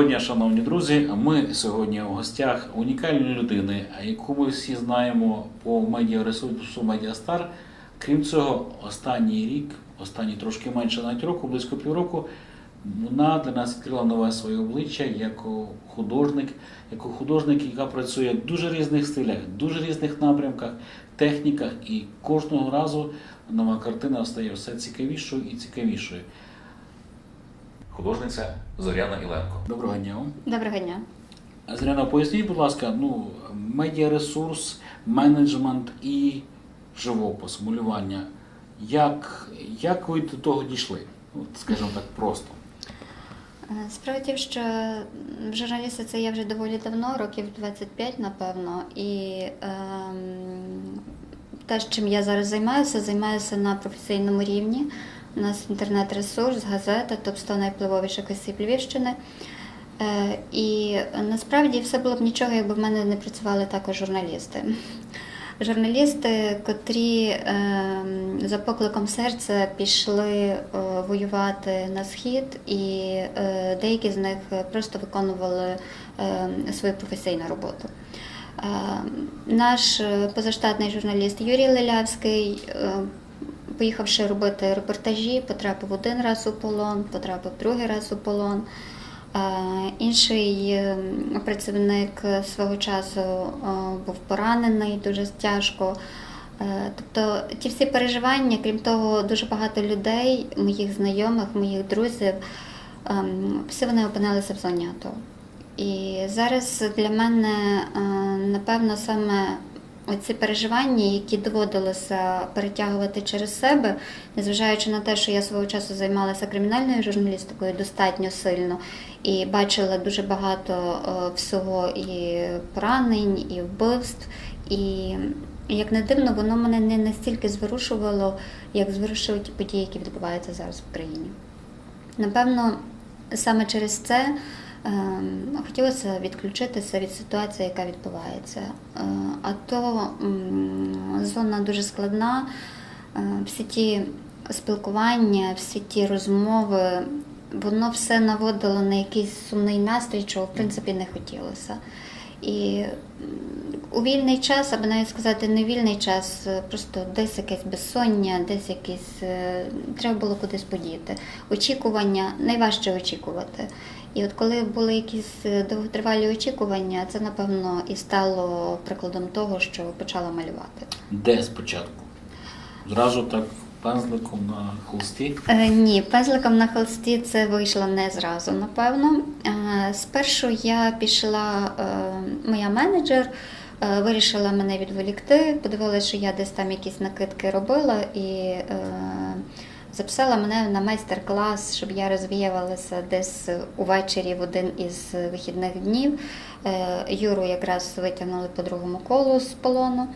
Доброго дня, шановні друзі. Ми сьогодні у гостях унікальної людини, яку ми всі знаємо по медіаресурсу Медіастар. Крім цього, останній рік, останній трошки менше навіть року, близько півроку, вона для нас відкрила нове своє обличчя як художник, як художник, яка працює в дуже різних стилях, дуже різних напрямках, техніках, і кожного разу нова картина стає все цікавішою і цікавішою. Художниця Зоряна Іленко. Доброго дня. вам. Доброго дня. Зряна, поясніть, будь ласка, ну, медіаресурс, менеджмент і живопис, малювання. Як, як ви до того дійшли? От, скажімо так, просто. Е, Справа тім, що в журналісти це я вже доволі давно, років 25, напевно. І ем, те, чим я зараз займаюся, займаюся на професійному рівні. У нас інтернет-ресурс, газета, топ-100 найвпливовіших осіб Львівщини. Е, і насправді все було б нічого, якби в мене не працювали також журналісти. Журналісти, котрі ем, за покликом серця пішли е, воювати на схід, і е, деякі з них просто виконували е, свою професійну роботу. Наш позаштатний журналіст Юрій Лилявський, поїхавши робити репортажі, потрапив один раз у полон, потрапив другий раз у полон. Е, Інший е, працівник свого часу е, був поранений дуже тяжко. Е, Тобто ті всі переживання, крім того, дуже багато людей, моїх знайомих, моїх друзів, ем, всі вони опинилися в зоні АТО. І зараз для мене, напевно, саме оці переживання, які доводилося перетягувати через себе, незважаючи на те, що я свого часу займалася кримінальною журналістикою достатньо сильно і бачила дуже багато е, всього і поранень, і вбивств. І як не дивно, воно мене не настільки зворушувало, як зворушують ті події, які відбуваються зараз в Україні. Напевно, саме через це хотілося відключитися від ситуації, яка відбувається. Е, А то зона дуже складна, Е, всі ті спілкування, всі ті розмови, воно все наводило на якийсь сумний настрій, чого в принципі не хотілося. І у вільний час, або навіть сказати, не вільний час, е, просто десь якесь безсоння, десь якесь треба було кудись подіти. Очікування найважче очікувати. І от коли були якісь е, довготривалі очікування, це напевно і стало прикладом того, що почала малювати. Де спочатку? Зразу так пензликом на холсті. Е, ні, пензликом на холсті це вийшло не зразу, напевно. Е, спершу я пішла, е, моя менеджер е, вирішила мене відволікти, подивилася, що я десь там якісь накидки робила і е, записала мене на майстер-клас, щоб я розвіювалася десь увечері в один із вихідних днів. Е, Юру якраз витягнули по другому колу з полону.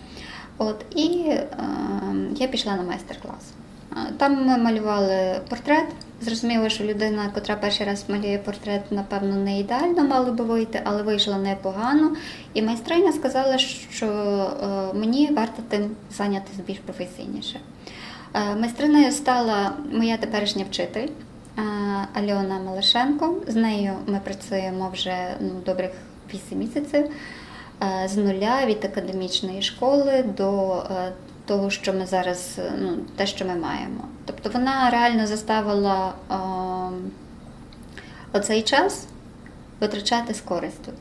От, і е, я пішла на майстер-клас. Е, Там ми малювали портрет. Зрозуміло, що людина, котра перший раз малює портрет, напевно, не ідеально мало би вийти, але вийшло непогано. І майстриня сказала, що е, мені варто тим зайнятися більш професійніше. Е, Майстриною стала моя теперішня вчитель е, Альона Малишенко. З нею ми працюємо вже ну, добрих 8 місяців е, з нуля від академічної школи до того, що ми зараз, ну, те, що ми маємо. Тобто вона реально заставила е, оцей час витрачати з користю.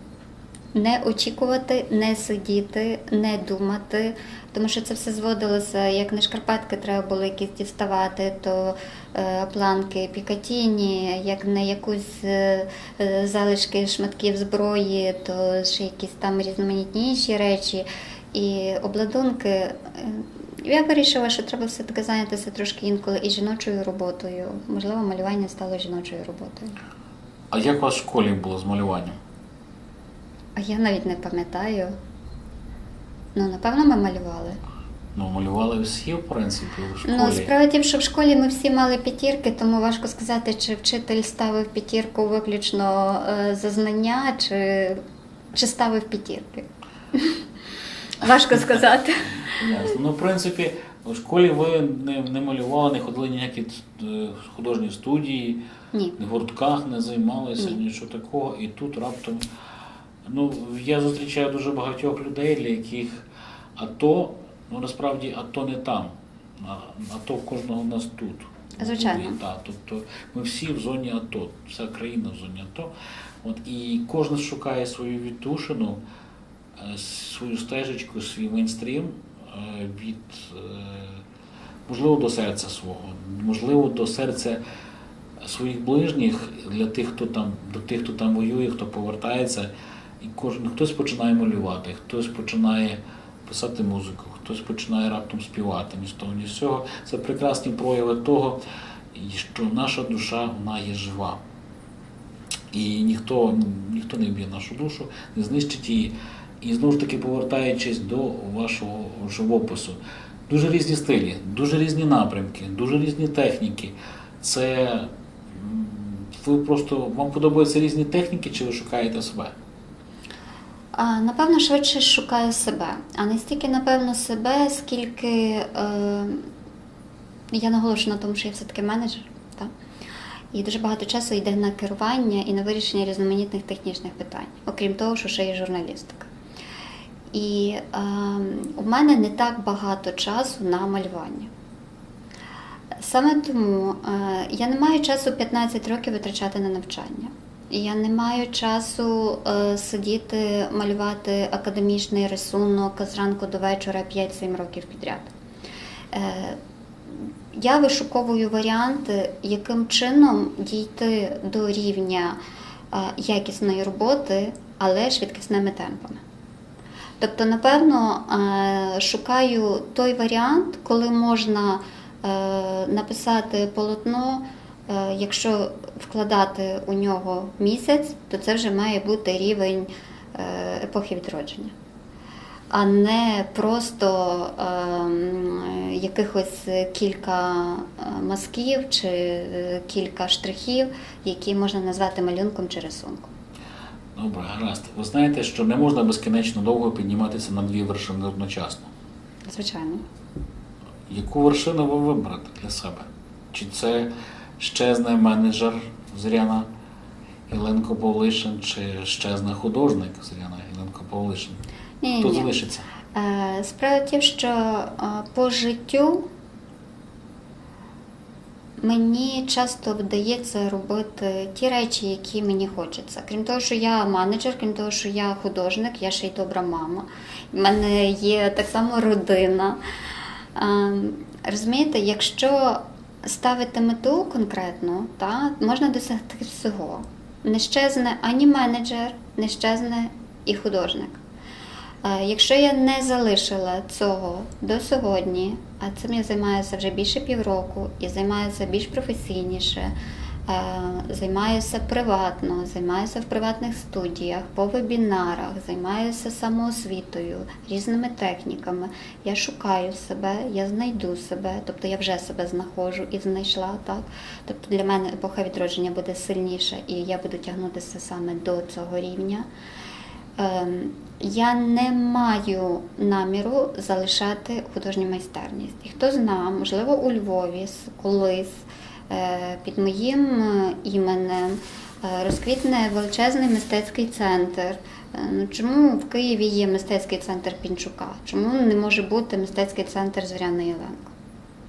Не очікувати, не сидіти, не думати, тому що це все зводилося, як не шкарпетки треба було якісь діставати, то е, планки пікатіні, як не якусь е, е, залишки шматків зброї, то ще якісь там різноманітні інші речі і обладунки. Я вирішила, що треба все-таки зайнятися трошки інколи і жіночою роботою. Можливо, малювання стало жіночою роботою. А як у вас в школі було з малюванням? А я навіть не пам'ятаю. Ну, напевно, ми малювали. Ну, малювали всі, в принципі, у школі. Ну, справа в тім, що в школі ми всі мали п'ятірки, тому важко сказати, чи вчитель ставив п'ятірку виключно е, за знання, чи, чи ставив п'ятірки. Важко сказати. Ясно. Ну, в принципі, У школі ви не, не малювали, не ходили ніякі е, художні студії, Ні. в гуртках не займалися, Ні. нічого такого. І тут раптом. Ну, я зустрічаю дуже багатьох людей, для яких АТО, ну насправді АТО не там, а АТО в кожного в нас тут. Звичайно. І, тобто ми всі в зоні АТО, вся країна в зоні АТО. От, і кожен шукає свою віддушину, е, свою стежечку, свій мейнстрім е, від, е, можливо, до серця свого, можливо, до серця своїх ближніх для тих, хто там, до тих, хто там воює, хто повертається. І кожен хтось починає малювати, хтось починає писати музику, хтось починає раптом співати ні з того, ні з цього. Це прекрасні прояви того, що наша душа вона є жива. І ніхто, ніхто не вб'є нашу душу, не знищить її. І знову ж таки, повертаючись до вашого живопису, дуже різні стилі, дуже різні напрямки, дуже різні техніки. Це ви просто вам подобаються різні техніки, чи ви шукаєте себе? Напевно, швидше шукаю себе. А не стільки, напевно, себе, скільки е, я наголошую на тому, що я все-таки менеджер. Так? І дуже багато часу йде на керування і на вирішення різноманітних технічних питань, окрім того, що ще є журналістика. І е, у мене не так багато часу на малювання. Саме тому е, я не маю часу 15 років витрачати на навчання. Я не маю часу е, сидіти, малювати академічний рисунок зранку до вечора 5-7 років підряд. Е, я вишуковую варіанти, яким чином дійти до рівня е, якісної роботи, але швидкісними темпами. Тобто, напевно, шукаю той варіант, коли можна написати полотно, якщо вкладати у нього місяць, то це вже має бути рівень е, епохи відродження, а не просто ем, якихось кілька е, мазків чи е, кілька штрихів, які можна назвати малюнком чи рисунком. Добре, гаразд. Ви знаєте, що не можна безкінечно довго підніматися на дві вершини одночасно. Звичайно. Яку вершину ви виберете для себе? Чи це щезне менеджер Зоряна Єленко Павлишин, чи щезне художник Зоряна Єленко Павлишин? Ні, Хто ні. залишиться? Е, Справа в тім, що е, по життю мені часто вдається робити ті речі, які мені хочеться. Крім того, що я менеджер, крім того, що я художник, я ще й добра мама. У мене є так само родина. Е, Розумієте, якщо ставити мету конкретну, та, можна досягти всього. Не щезне ані менеджер, не щезне і художник. Е, Якщо я не залишила цього до сьогодні, а цим я займаюся вже більше півроку і займаюся більш професійніше, займаюся приватно, займаюся в приватних студіях, по вебінарах, займаюся самоосвітою, різними техніками. Я шукаю себе, я знайду себе, тобто я вже себе знаходжу і знайшла. Так? Тобто для мене епоха відродження буде сильніша, і я буду тягнутися саме до цього рівня. Ем, Я не маю наміру залишати художню майстерність. І хто знає, можливо, у Львові колись е, під моїм е, іменем е, розквітне величезний мистецький центр. Е, Ну, чому в Києві є мистецький центр Пінчука? Чому не може бути мистецький центр Зоряна Єленко?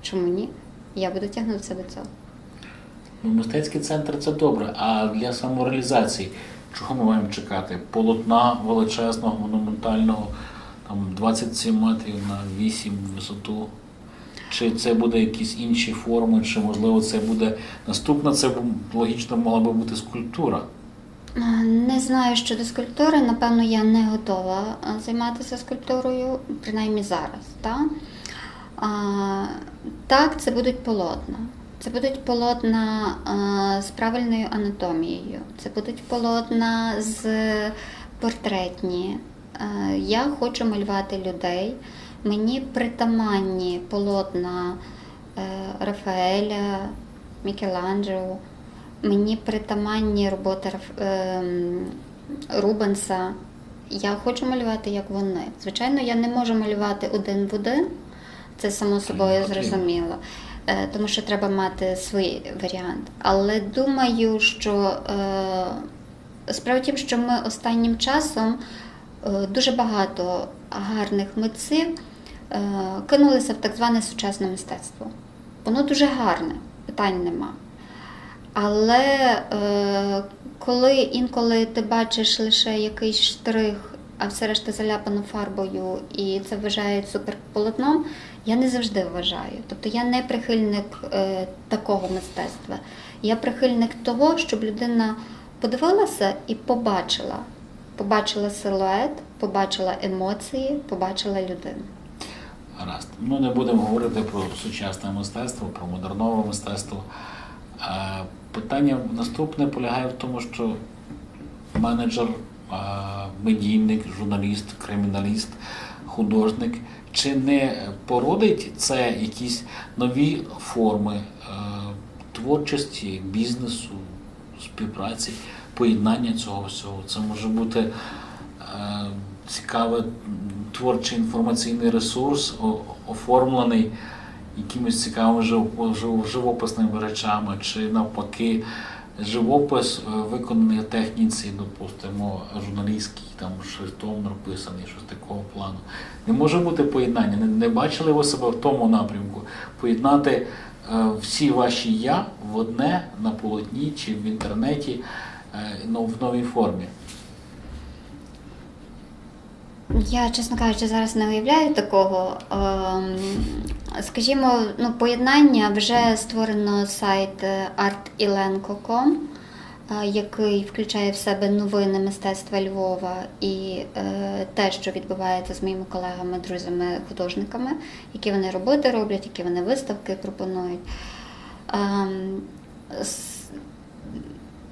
Чому ні? Я буду тягнутися до цього. Ну, мистецький центр це добре, а для самореалізації чого ми маємо чекати? Полотна величезного, монументального, там 27 метрів на 8 висоту. Чи це буде якісь інші форми, чи можливо це буде наступна, це логічно могла би бути скульптура. Е, Не знаю щодо скульптури, напевно, я не готова е, займатися скульптурою, принаймні зараз. Та? А, так, це будуть полотна. Це будуть полотна е, з правильною анатомією, це будуть полотна з портретні. Е, Я хочу малювати людей. Мені притаманні полотна е, Рафаеля, Мікеланджело. Мені притаманні роботи ем, Рубенса. Я хочу малювати як вони. Звичайно, я не можу малювати один в один. Це само собою зрозуміло. Е, Тому що треба мати свій варіант. Але думаю, що е, справа в тім, що ми останнім часом е, дуже багато гарних митців е, кинулися в так зване сучасне мистецтво. Воно дуже гарне, питань нема. Але е, коли інколи ти бачиш лише якийсь штрих, а все решта заляпано фарбою, і це вважають суперполотном, я не завжди вважаю. Тобто я не прихильник е, такого мистецтва. Я прихильник того, щоб людина подивилася і побачила. Побачила силует, побачила емоції, побачила людину. Гаразд. Ми не будемо говорити про сучасне мистецтво, про модернове мистецтво. Питання наступне полягає в тому, що менеджер, медійник, журналіст, криміналіст, художник, чи не породить це якісь нові форми е, творчості, бізнесу, співпраці, поєднання цього всього? Це може бути е, цікавий м, творчий інформаційний ресурс, оформлений якимись цікавими жив- жив- живописними речами, чи навпаки, живопис е, виконаний в техніці, допустимо, журналістський, там шрифтом написаний, щось такого плану. Не може бути поєднання. Не, не бачили ви себе в тому напрямку? Поєднати е, всі ваші я в одне на полотні чи в інтернеті е, ну, в новій формі. Я, чесно кажучи, зараз не уявляю такого. Ем, Скажімо, ну, поєднання вже створено сайт е, artilenko.com, е, який включає в себе новини мистецтва Львова і е, те, що відбувається з моїми колегами, друзями, художниками, які вони роботи роблять, які вони виставки пропонують.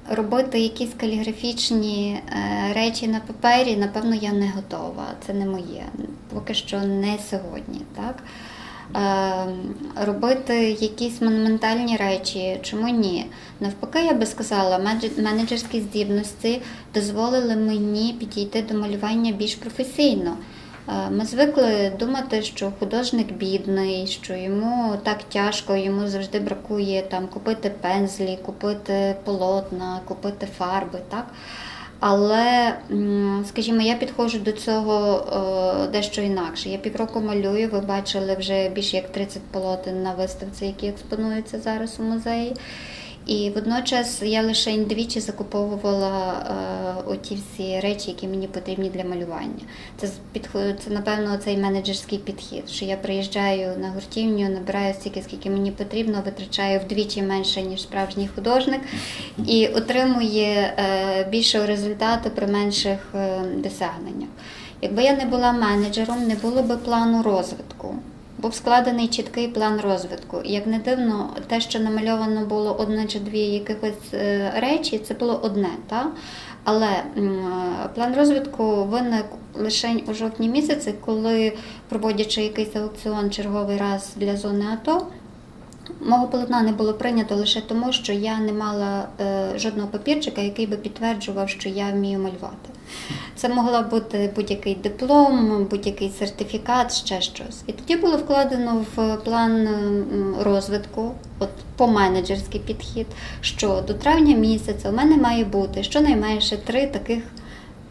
Ем, Робити якісь каліграфічні е, речі на папері, напевно, я не готова. Це не моє. Поки що не сьогодні. Так? Е, робити якісь монументальні речі, чому ні? Навпаки, я би сказала, менеджерські здібності дозволили мені підійти до малювання більш професійно. Е, Ми звикли думати, що художник бідний, що йому так тяжко, йому завжди бракує там купити пензлі, купити полотна, купити фарби. Так? Але, скажімо, я підходжу до цього е, дещо інакше. Я півроку малюю, ви бачили вже більше як 30 полотен на виставці, які експонуються зараз у музеї. І водночас я лише індивічі закуповувала е, оті всі речі, які мені потрібні для малювання. Це це напевно цей менеджерський підхід. Що я приїжджаю на гуртівню, набираю стільки, скільки мені потрібно, витрачаю вдвічі менше ніж справжній художник, і отримує е, більшого результату при менших е, досягненнях. Якби я не була менеджером, не було би плану розвитку. Був складений чіткий план розвитку. Як не дивно, те, що намальовано було одне чи дві якихось е, речі, це було одне, та? Але план розвитку виник лише у жовтні місяці, коли, проводячи якийсь аукціон черговий раз для зони АТО, Мого полотна не було прийнято лише тому, що я не мала е, жодного папірчика, який би підтверджував, що я вмію малювати. Це могла бути будь-який диплом, будь-який сертифікат, ще щось. І тоді було вкладено в план розвитку, от по менеджерський підхід, що до травня місяця у мене має бути щонайменше три таких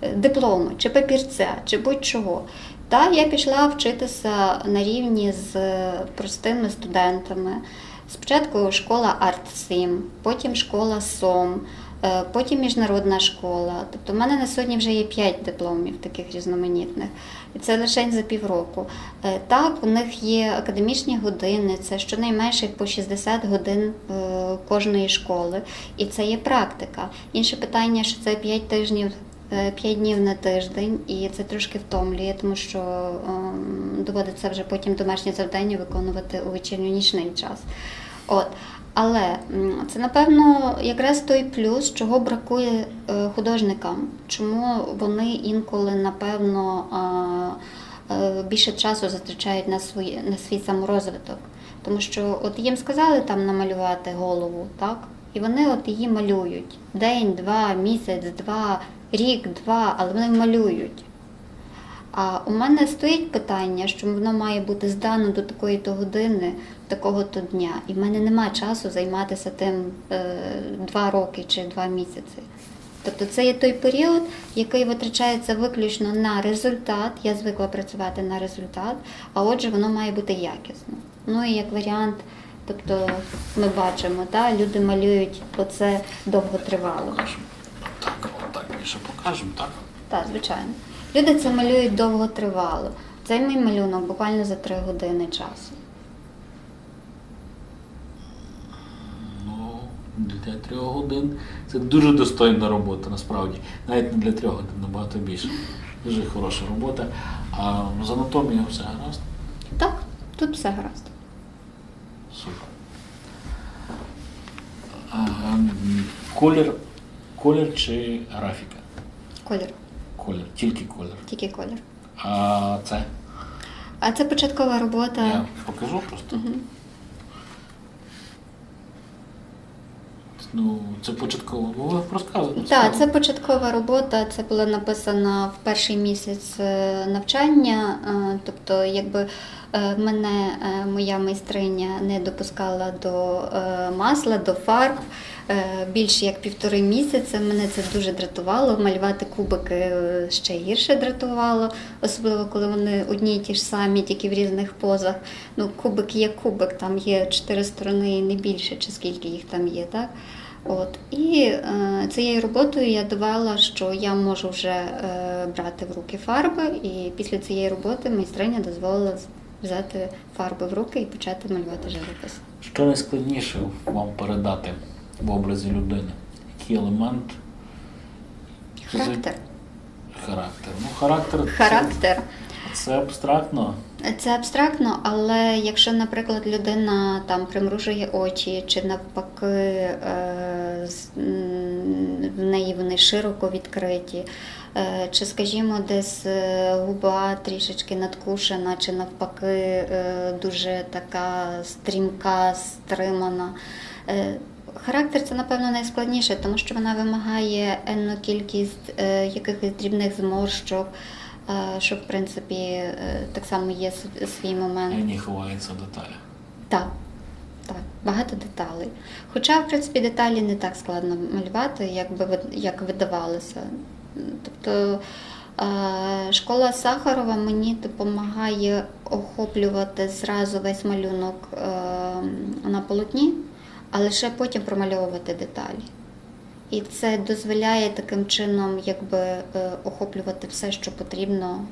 е, дипломи, чи папірця, чи будь-чого. Та я пішла вчитися на рівні з е, простими студентами. Спочатку школа Артсім, потім школа СОМ, е, потім міжнародна школа. Тобто в мене на сьогодні вже є 5 дипломів таких різноманітних. І це лише за півроку. Е, Так, у них є академічні години, це щонайменше по 60 годин е, кожної школи. І це є практика. Інше питання, що це 5 тижнів. 5 днів на тиждень, і це трошки втомлює, тому що ем, доводиться вже потім домашнє завдання виконувати у вечірньо-нічний час. От. Але це, напевно, якраз той плюс, чого бракує е, художникам, чому вони інколи, напевно, е, більше часу затрачають на, свій, на свій саморозвиток. Тому що от їм сказали там намалювати голову, так? І вони от її малюють. День, два, місяць, два, рік, два, але вони малюють. А у мене стоїть питання, що воно має бути здано до такої то години, такого то дня. І в мене немає часу займатися тим е, два роки чи два місяці. Тобто це є той період, який витрачається виключно на результат. Я звикла працювати на результат, а отже, воно має бути якісно. Ну і як варіант, тобто ми бачимо, та, люди малюють оце довготривало. Покажемо. Так, отак більше покажемо, так? Так, звичайно. Люди це малюють довготривало. Цей мій малюнок буквально за три години часу. Ну, для трьох годин це дуже достойна робота, насправді. Навіть не для трьох годин, набагато більше. Дуже хороша робота. А з анатомією все гаразд? Так, тут все гаразд. Супер. А, колір, колір чи графіка? Колір, Колір, тільки колір. тільки колір. А це? А це початкова робота. Я покажу просто. Ну, це початково. Ну, ви. Так, це початкова робота. Це була написана в перший місяць е, навчання. Е, Тобто, якби е, мене моя майстриня не допускала до масла, до фарб. Е, Більше як півтори місяці мене це дуже дратувало. Малювати кубики е, ще гірше дратувало, особливо коли вони одні й ті ж самі, тільки в різних позах. Ну, кубик є кубик, там є чотири сторони і не більше, чи скільки їх там є, так? От і е, цією роботою я довела, що я можу вже е, брати в руки фарби, і після цієї роботи майстриня дозволила взяти фарби в руки і почати малювати живопис. Що найскладніше вам передати в образі людини? Який елемент? Характер. Характер. Ну, характер. Характер. Це абстрактно. Це абстрактно, але якщо, наприклад, людина там примружує очі, чи навпаки е, в неї вони широко відкриті, е, чи, скажімо, десь е, губа трішечки надкушена, чи навпаки дуже така стрімка, стримана. Е, Характер це, напевно, найскладніше, тому що вона вимагає енну кількість е, якихось дрібних зморщок, е, що, в принципі, е, так само є свій момент. І не ховається деталі. Так, так, багато деталей. Хоча, в принципі, деталі не так складно малювати, як, би, як видавалося. Тобто е, школа Сахарова мені допомагає охоплювати зразу весь малюнок е, на полотні, а лише потім промальовувати деталі. І це дозволяє таким чином якби, е, охоплювати все, що потрібно,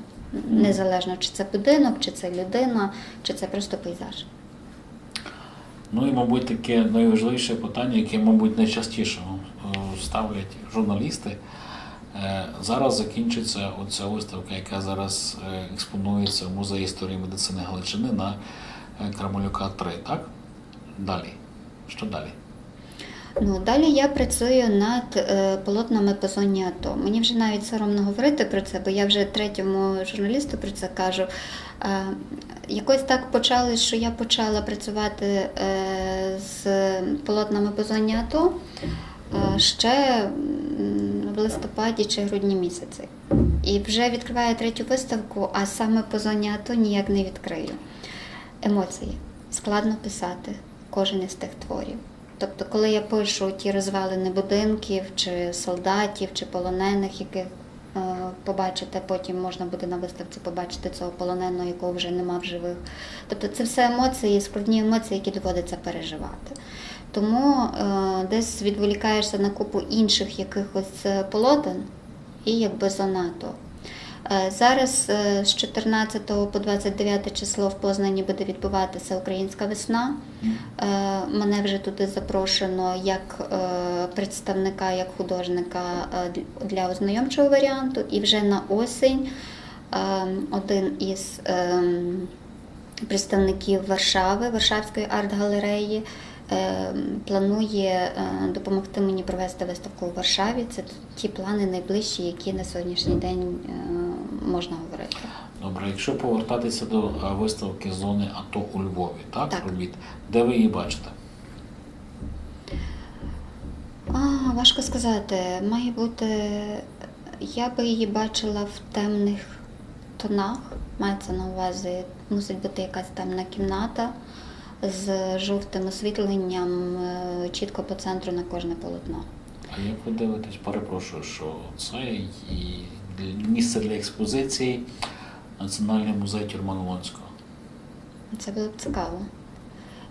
незалежно чи це будинок, чи це людина, чи це просто пейзаж. Ну і, мабуть, таке найважливіше питання, яке, мабуть, найчастіше е, ставлять журналісти. Е, Зараз закінчиться оця виставка, яка зараз експонується в музеї історії медицини Галичини на Кармалюка 3, так? Далі. Що далі? Ну, далі я працюю над е, полотнами по зоні АТО. Мені вже навіть соромно говорити про це, бо я вже третьому журналісту про це кажу. Е, якось так почали, що я почала працювати е, з полотнами по зоні АТО е, ще в листопаді чи грудні місяці. І вже відкриваю третю виставку, а саме по зоні АТО ніяк не відкрию. Емоції. Складно писати кожен із тих творів. Тобто, коли я пишу ті розвалини будинків, чи солдатів, чи полонених, яких е, побачите, потім можна буде на виставці побачити цього полоненого, якого вже нема в живих. Тобто це все емоції, складні емоції, які доводиться переживати. Тому е, десь відволікаєшся на купу інших якихось е, полотен і якби занадто. Е, Зараз е, з 14 по 29 число в Познані буде відбуватися Українська весна. Е, Мене вже туди запрошено як представника, як художника для ознайомчого варіанту. І вже на осінь один із представників Варшави, Варшавської арт-галереї, планує допомогти мені провести виставку у Варшаві. Це ті плани найближчі, які на сьогоднішній день можна говорити. Добре, якщо повертатися до е, виставки зони АТО у Львові, так? Так. Робіт, де ви її бачите? А, важко сказати. Має бути. Я би її бачила в темних тонах. Мається на увазі, мусить бути якась темна кімната з жовтим освітленням е, чітко по центру на кожне полотно. А як ви дивитесь, перепрошую, що це і місце для експозиції Національний музей Тюрман-Лонського. Це було б цікаво.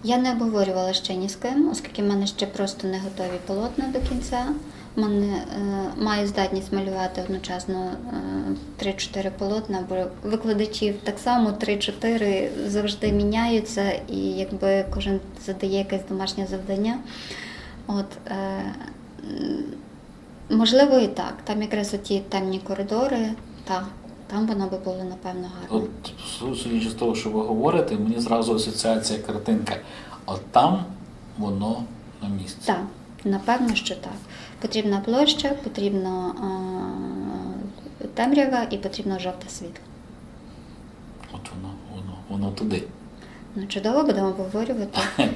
Я не обговорювала ще ні з ким, оскільки в мене ще просто не готові полотна до кінця. В мене е, маю здатність малювати одночасно е, 3-4 полотна, бо викладачів так само 3-4 завжди міняються, і якби кожен задає якесь домашнє завдання. От, е, можливо, і так. Там якраз оті темні коридори, та, там воно би було напевно гарно. От судячи з того, що ви говорите, мені зразу асоціація картинка. От там воно на місці. Так, напевно, що так. Потрібна площа, потрібно е, темрява і потрібно жовте світло. От воно, воно, воно туди. Ну, чудово, будемо обговорювати.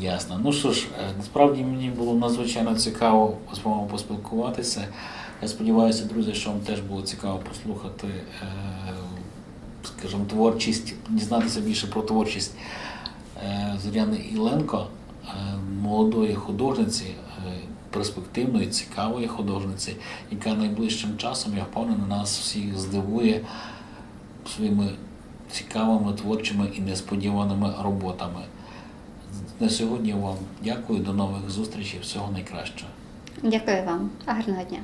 Ясно. Ну що ж, е, насправді мені було надзвичайно цікаво з вами поспілкуватися. Я сподіваюся, друзі, що вам теж було цікаво послухати, е, скажімо, творчість, дізнатися більше про творчість е, Зоряни Іленко, молодої художниці, перспективної, цікавої художниці, яка найближчим часом, я впевнений, нас всіх здивує своїми цікавими творчими і несподіваними роботами. На сьогодні вам дякую, до нових зустрічей, всього найкращого. Дякую вам. Гарного дня.